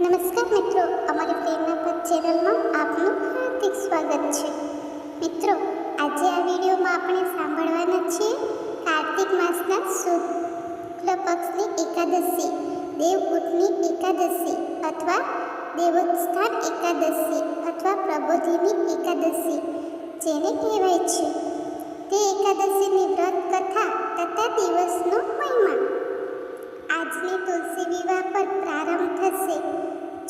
નમસ્કાર મિત્રો, અમારી પ્રેરણા પદ ચેનલમાં આપનું હાર્દિક સ્વાગત છે. મિત્રો, આજે આ વિડીયોમાં આપણે સાંભળવાના છીએ કાર્તિક માસના શુક્લ પક્ષની એકાદશી દેવઉઠની એકાદશી અથવા દેવોત્થાન એકાદશી અથવા પ્રબોધિની એકાદશી, જેને કહેવાય છે. તે એકાદશીની વ્રત કથા તથા દિવસનો મહિમા આજની તુલસી વિવાહ પર પ્રારંભ થશે.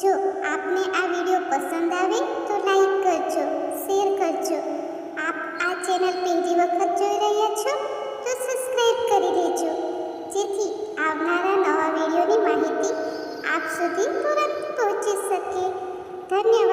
જો આપને આ વીડિયો પસંદ આવે તો લાઈક કરજો, શેર કરજો. આપ આ ચેનલ પહેલી વખત જોઈ રહ્યા છો તો સબસ્ક્રાઈબ કરી દેજો. જેથી આવનારા નવા વિડીયોની માહિતી આપ સુધી તુરંત પહોંચી શકે. ધન્યવાદ.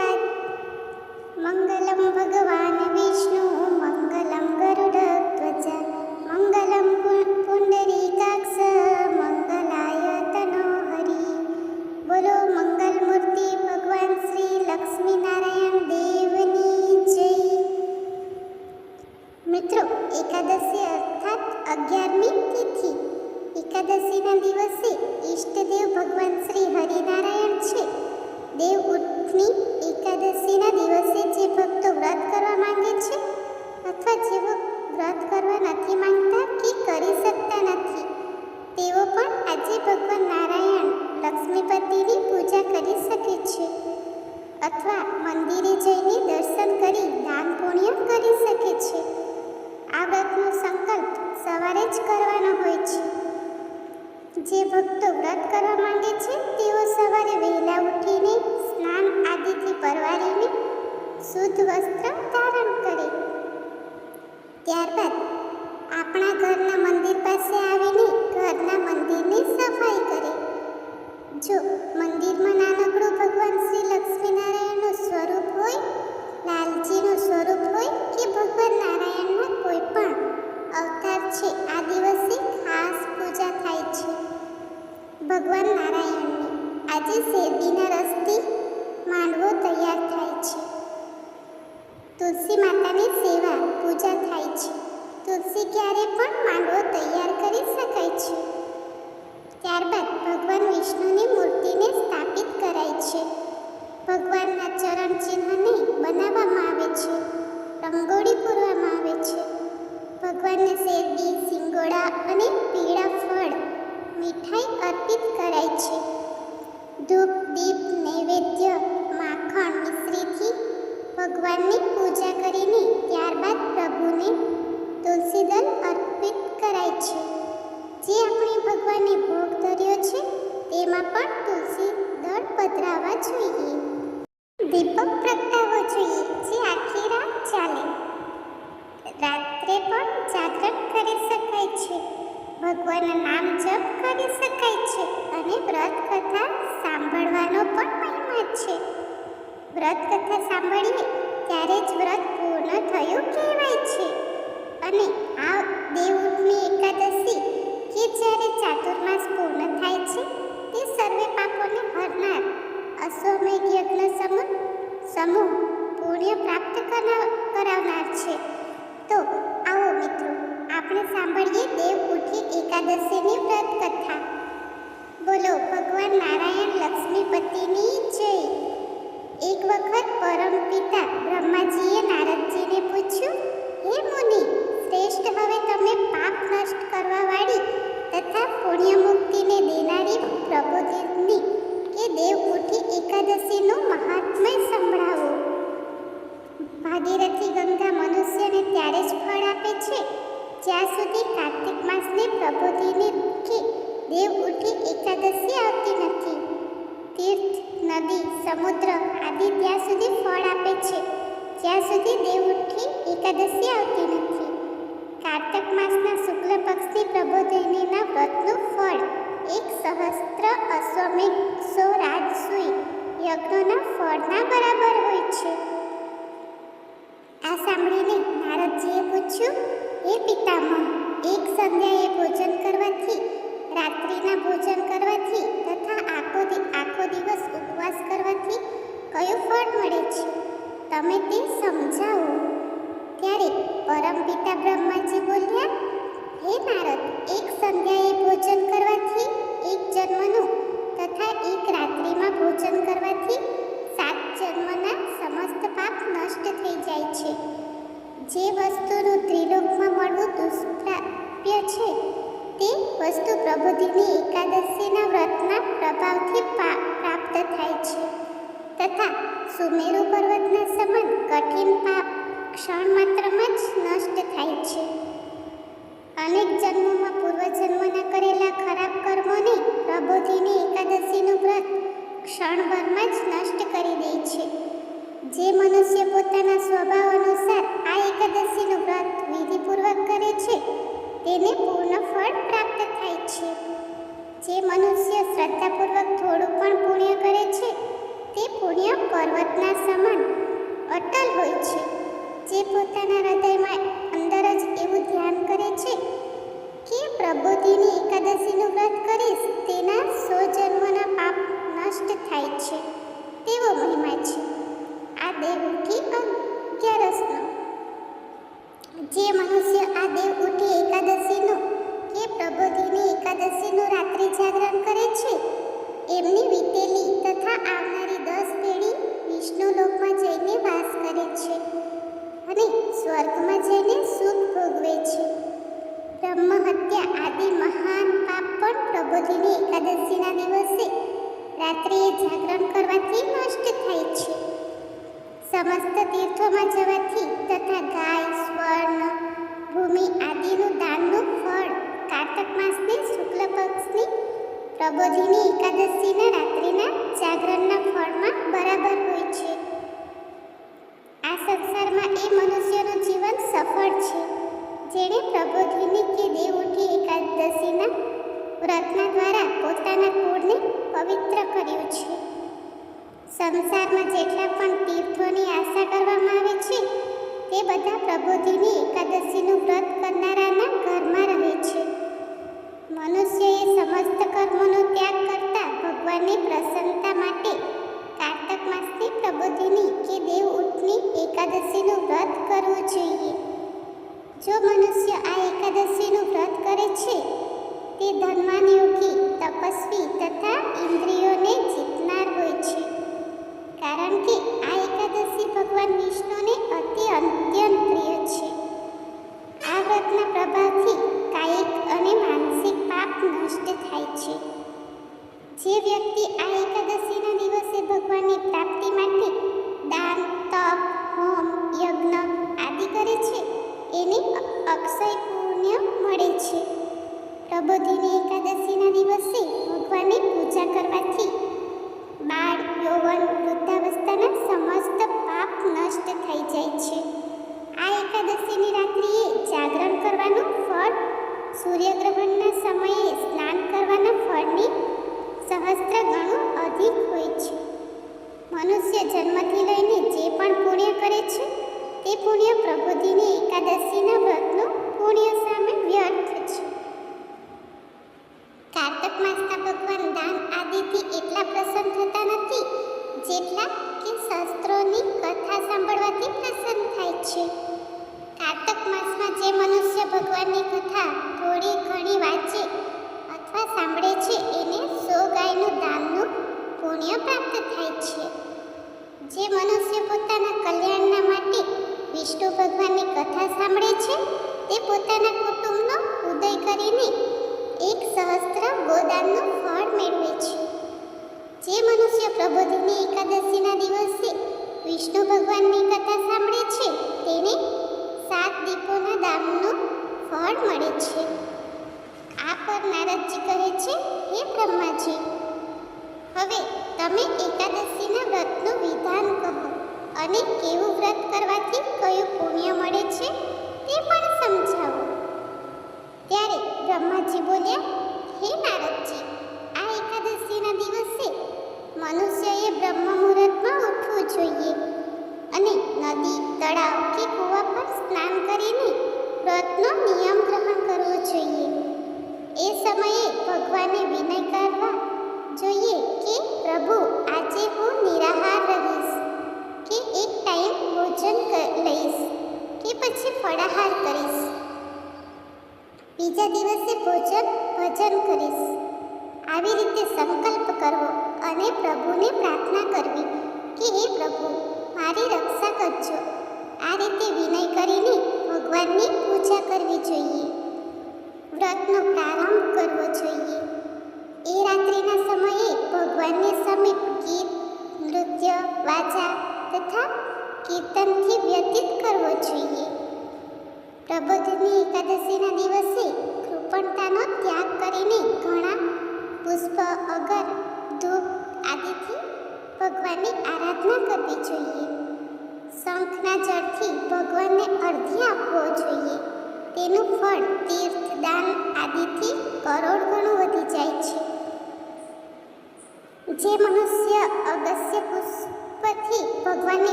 નદી, સમુદ્ર આદિ ત્યાં સુધી ફળ આપે છે. જ્યાં સુધી દેવઉઠી એકાદશી આવતી નથી. કાર્તક માસના શુક્લ પક્ષની પ્રબોધિનીના વ્રતનું ફળ એક સહસ્ત્ર અશ્વમેઘ સો રાજસૂઈ યજ્ઞોના ફળના બરાબર હોય છે. એક પરમપિતા બ્રહ્માજી બોલ્યા, હે ભારત એક સંધ્યાએ ભોજન કરવાથી એક જન્મનું તથા એક રાત્રિમાં ભોજન કરવાથી સાત જન્મના સમસ્ત પાપ નષ્ટ થઈ જાય છે. જે વસ્તુનું ત્રિલોકમાં મળવું દુષ્પ્રાપ્ય છે, તે વસ્તુ પ્રબોધિની એકાદશીના વ્રતના પ્રભાવથી પ્રાપ્ત થાય છે. તથા સુમેરુ પર્વતના સમાન કઠિન પાપ ક્ષણ માત્રમાં જ નષ્ટ થાય છે. અનેક જન્મોમાં પૂર્વજન્મના કરેલા ખરાબ કર્મોને પ્રબોધીની એકાદશીનું વ્રત ક્ષણભરમાં જ નષ્ટ કરી દે છે. જે મનુષ્ય પોતાના સ્વભાવ અનુસાર આ એકાદશીનું વ્રત વિધિપૂર્વક કરે છે, તેને પૂર્ણ ફળ પ્રાપ્ત થાય છે. જે મનુષ્ય શ્રદ્ધાપૂર્વક થોડું પણ પુણ્ય કરે છે, તે પુણ્ય પર્વતના સમાન અટલ હોય છે. જે પોતાના હૃદયમાં અંદર જ એવું ધ્યાન કરે છે કે પ્રબોધિની એકાદશીનું વ્રત કરીશ, તેના સો જન્મના પાપ નષ્ટ થાય છે, તેવો મહિમા છે. આ દેવ ઉઠી અગિયારસનો જે મનુષ્ય આ દેવ ઉઠી એકાદશીનું કે પ્રબોધિની એકાદશીનું રાત્રિ જાગરણ કરે છે, એમની વીતેલી તથા આવનારી દસ પેઢી વિષ્ણુ લોકમાં જઈને વાસ કરે છે. અને સ્વર્ગમાં જઈને સુખ ભોગવે છે. બ્રહ્મ હત્યા આદિ મહાન પાપ પણ પ્રબોધિની એકાદશીના દિવસે રાત્રિએ જાગરણ કરવાથી નષ્ટ થાય છે. સમસ્ત તીર્થોમાં જવાથી તથા ગાય, સ્વર્ણ, ભૂમિ આદિનું દાનનું ફળ કારતક માસની શુક્લ પક્ષની પ્રબોધિની એકાદશીના રાત્રિના જાગરણના ફળમાં બરાબર હોય છે. સંસારમાં એ મનુષ્યનું જીવન સફળ છે, જેણે પ્રબોધિની કે દેવઉઠી એકાદશીના વ્રતના દ્વારા પોતાના કુળને પવિત્ર કર્યું છે. સંસારમાં જેટલા પણ તીર્થોની આશા કરવામાં આવે છે, તે બધા પ્રબોધિની એકાદશીનું વ્રત કરનારાના ઘરમાં રહે છે. મનુષ્યએ સમસ્ત કર્મોનો ત્યાગ કરતા ભગવાનની પ્રસન્નતા માટે કારતક માસની પ્રબોધિની કે દેવ એકાદશીનું વ્રત કરવું જોઈએ. જો મનુષ્ય આ એકાદશીનું વ્રત કરે છે, તે ધનવાન યોગી તપસ્વી તથા ઇન્દ્રિયોને જીતનાર હોય છે. કારણ કે આ એકાદશી ભગવાન વિષ્ણુને અતિ અત્યંત પ્રિય છે. આ વ્રતના પ્રભાવથી કાયિક અને માનસિક પાપ નષ્ટ થાય છે. જે વ્યક્તિ આ એકાદશીના દિવસે ભગવાનની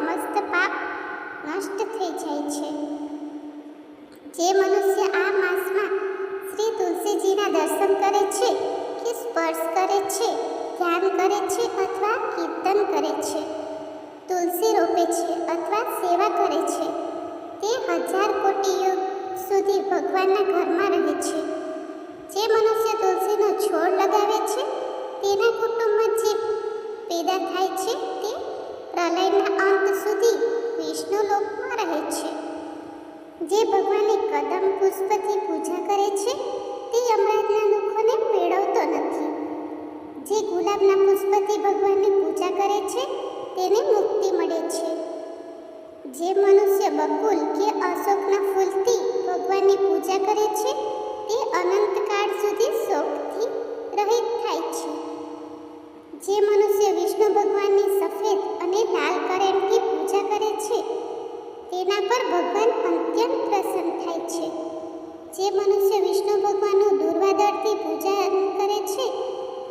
સમસ્ત પાપ નષ્ટ થઈ જાય છે. જે મનુષ્ય આ માસમાં શ્રી તુલસીજીના દર્શન કરે છે કે સ્પર્શ કરે છે, ધ્યાન કરે છે અથવા કીર્તન કરે છે, તુલસી રોપે છે અથવા સેવા કરે છે, તે હજાર કોટી યુગ સુધી ભગવાનના ઘરમાં રહે છે. જે મનુષ્ય તુલસીનો છોડ લગાવે છે, તેના કુટુંબમાં જે પેદા થાય છે, તે પ્રલયના અંત સુધી વિષ્ણુ લોકમાં રહે છે. જે ભગવાનની કદમ પુષ્પથી પૂજા કરે છે, તે અમૃતના દુઃખોને મેળવતો નથી. જે ગુલાબના પુષ્પથી ભગવાનની પૂજા કરે છે, તેને મુક્તિ મળે છે. જે મનુષ્ય બકુલ કે અશોકના ફૂલથી ભગવાનની પૂજા કરે છે, તે અનંતકાળ સુધી શોકથી રહિત થાય છે. જે મનુષ્ય વિષ્ણુ ભગવાનની સફેદ અને લાલ કરેણથી પૂજા કરે છે, તેના પર ભગવાન અત્યંત પ્રસન્ન થાય છે. જે મનુષ્ય વિષ્ણુ ભગવાનનું દુર્વાદળથી પૂજા કરે છે,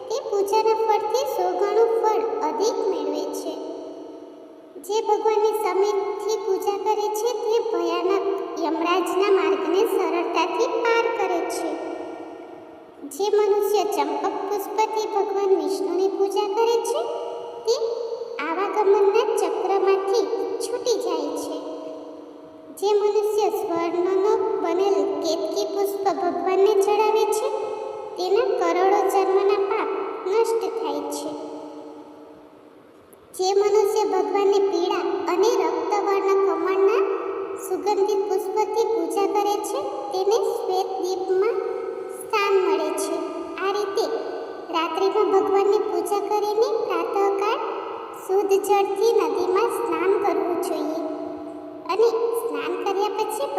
તે પૂજાના ફળથી સોગણું ફળ અધિક મેળવે છે. જે ભગવાનની સમેતથી પૂજા કરે છે, તે ભયાનક યમરાજના માર્ગને સરળતાથી પાર કરે છે. જે મનુષ્ય ચંપક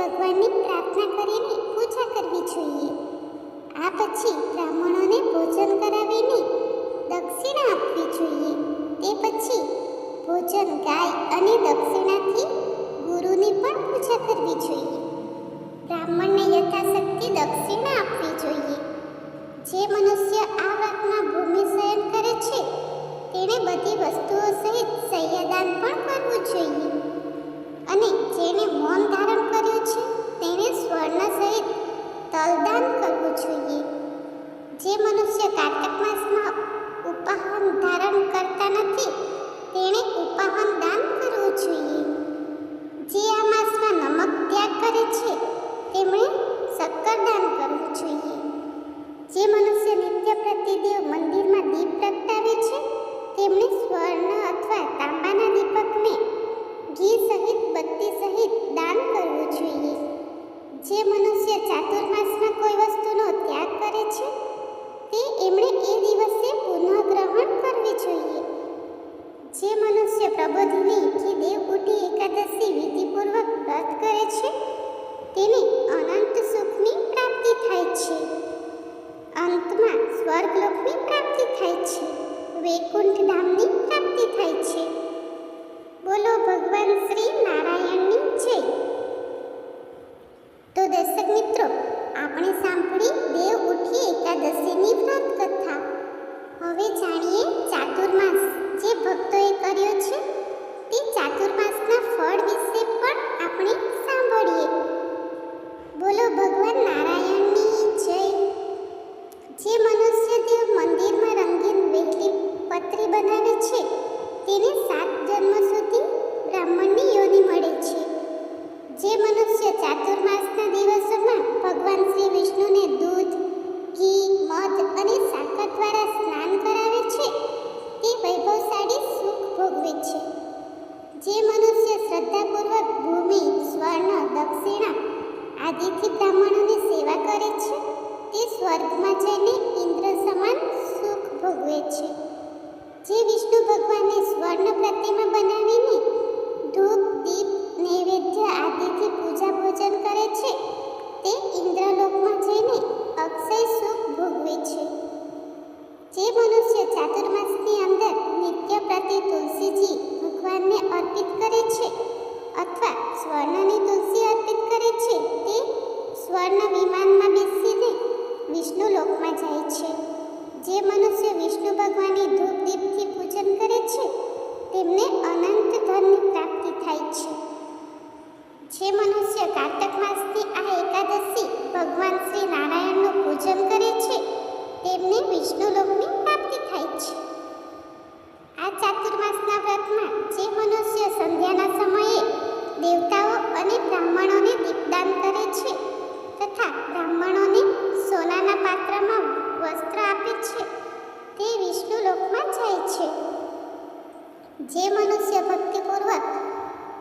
ભગવાનની પ્રાર્થના કરીએ વૈકુંઠ ધામની પ્રાપ્તિ થાય છે. બોલો ભગવાન શ્રી નારાયણ. સ્વર્ણ વિમાનમાં બેસીને વિષ્ણુ લોકમાં જાય છે.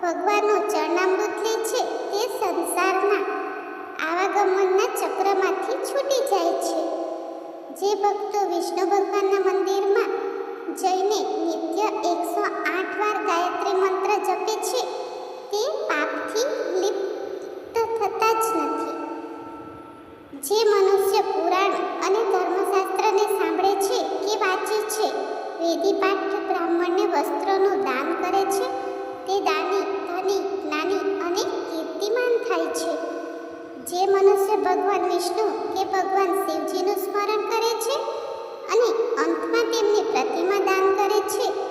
ભગવાનનો ચરણામૃત લે છે તે સંસારના આવાગમનના ચક્રમાંથી છૂટી જાય છે. જે ભક્તો વિષ્ણુ ભગવાનના મંદિરમાં જઈને નિત્ય એકસો આઠ વાર ગાયત્રી મંત્ર જપે છે, તે પાપથી લિપ્ત થતા જ નથી. જે મનુષ્ય પુરાણ અને ધર્મશાસ્ત્રને સાંભળે છે કે વાંચે છે, વેદીપાઠ બ્રાહ્મણને વસ્ત્રોનું દાન કરે છે, તે દાની ભગવાન વિષ્ણુ કે ભગવાન શિવજીનું સ્મરણ કરે છે? અને અંતમાં તેમની પ્રતિમા દાન કરે છે?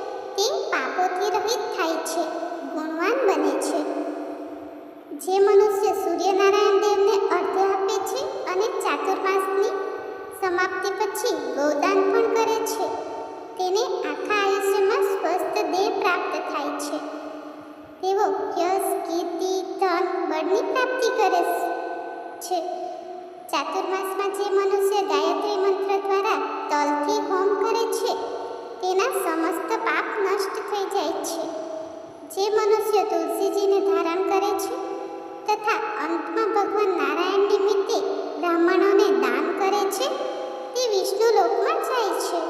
લોકમાં જાય છે.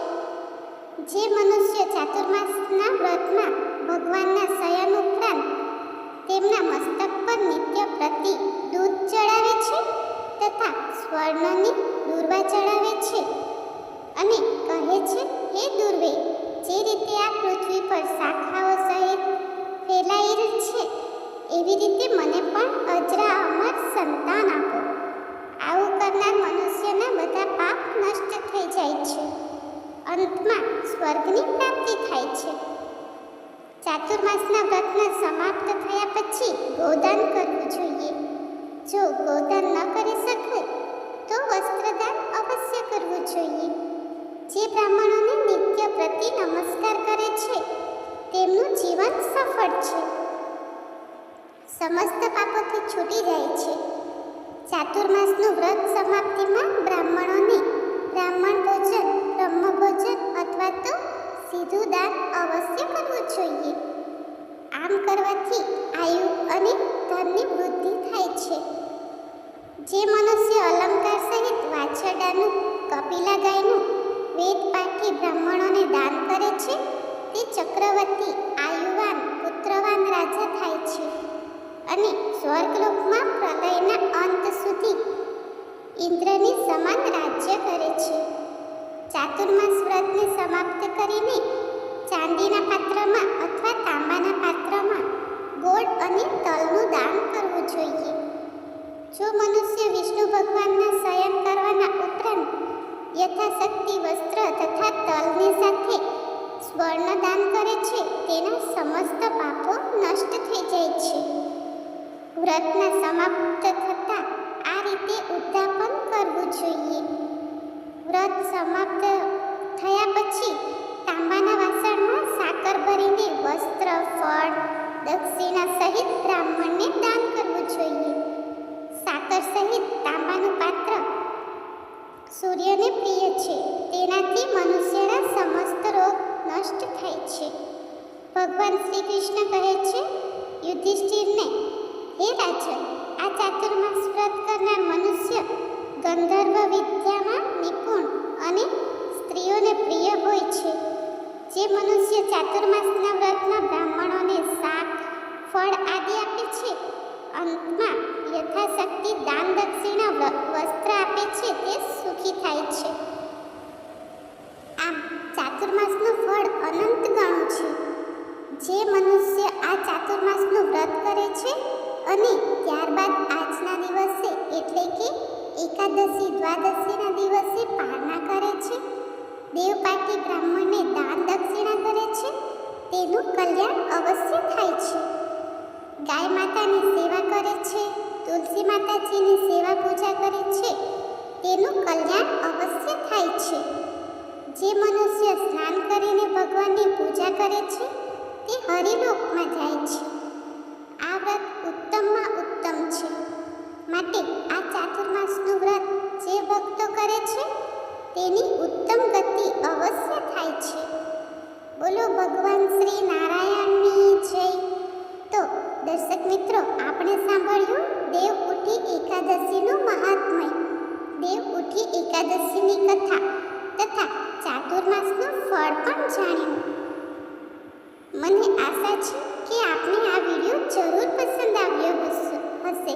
જે મનુષ્ય ચાતુર્માસના વ્રતમાં ભગવાનના શયન ઉપરાંત તેમના મસ્તક પર નિત્ય પ્રતિ દૂધ ચડાવે છે તથા સ્વર્ણની દુર્વા ચડાવે છે અને કહે છે, હે દુર્વે, જે રીતે આ પૃથ્વી પર શાખાઓ સહિત ફેલાયેલ છે, એવી રીતે મને પણ અજરા અમર સંતાન આપો. આવું કરનાર મનુષ્યના બધા પાપ નષ્ટ થઈ જાય છે. અંતમાં સ્વર્ગની પ્રાપ્તિ થાય છે. ચાતુર્માસના વ્રતના સમાપ્ત થયા પછી ગોદાન કરવું જોઈએ. જો ગોદાન ન કરી શકે તો વસ્ત્રદાન અવશ્ય કરવું જોઈએ. જે બ્રાહ્મણોને નિત્ય પ્રતિ નમસ્કાર કરે છે, તેમનું જીવન સફળ છે. સમસ્ત પાપોથી છૂટી જાય છે સ્વર્ગલોકમાં પ્રલયના અંત સુધી ઇન્દ્રની સમાન રાજ્ય કરે છે. ચાતુર્માસ વ્રતને સમાપ્ત કરીને ચાંદીના પાત્રમાં અથવા તાંબાના પાત્રમાં ગોળ અને તલનું દાન કરવું જોઈએ. જો મનુષ્ય વિષ્ણુ ભગવાનના શયન કરવાના ઉપરાંત યથાશક્તિ વસ્ત્ર તથા તલની સાથે સ્વર્ણ દાન કરે છે, તેના સમસ્ત પાપો નષ્ટ થઈ જાય છે. વ્રતના સમાપ્ત થતાં આ રીતે ઉદ્યાપન કરવું જોઈએ. વ્રત સમાપ્ત થયા પછી તાંબાના વાસણમાં સાકર ભરીને વસ્ત્ર ફળ દક્ષિણા સહિત બ્રાહ્મણને દાન કરવું જોઈએ સાકર સહિત તાંબાનું પાત્ર સૂર્યને પ્રિય છે તેનાથી મનુષ્યના સમસ્ત રોગ નષ્ટ થાય છે ભગવાન શ્રી કૃષ્ણ કહે છે યુધિષ્ઠિરને હે રાજન આ ચાતુર્માસ વ્રત કરનાર મનુષ્ય ગંધર્વ વિદ્યામાં નિપુણ અને સ્ત્રીઓને પ્રિય હોય છે જે મનુષ્ય ચાતુર્માસના વ્રતમાં બ્રાહ્મણોને શાક ફળ આદિ આપે છે અંતમાં યથાશક્તિ દાન દક્ષિણા વ- વસ્ત્ર આપે છે તે સુખી થાય છે આમ ચાતુર્માસનું ફળ અનંત ગણું છે. જે મનુષ્ય આ ચાતુર્માસનું વ્રત કરે છે અને ત્યારબાદ આજના દિવસે એટલે કે એકાદશી, દ્વાદશીના દિવસે પારણા કરે છે. દેવપાટી બ્રાહ્મણને દાન દક્ષિણા કરે છે. તેનું કલ્યાણ અવશ્ય થાય છે. ગાય માતાની સેવા કરે છે, તુલસી માતાજીની સેવા પૂજા કરે છે. તેનું કલ્યાણ અવશ્ય થાય છે. જે મનુષ્ય સ્નાન કરીને ભગવાનની પૂજા કરે છે, તે હરિલોકમાં જાય છે. આ વ્રત ઉત્તમમાં ઉત્તમ છે. માટે આ ચાતુર્માસનું વ્રત જે ભક્તો કરે છે, તેની ઉત્તમ ગતિ અવશ્ય થાય છે. બોલો ભગવાન શ્રી નારાયણની જય. તો દર્શક મિત્રો, આપણે સાંભળ્યું, દેવ ઉઠી એકાદશીનું મહાત્મય. દેવ ઉઠી એકાદશીની કથા તથા ચાતુર્માસનું ફળ પણ જાણ્યું. મને આશા છે કે આપને આ વીડિયો જરૂર પસંદ આવ્યો હશે.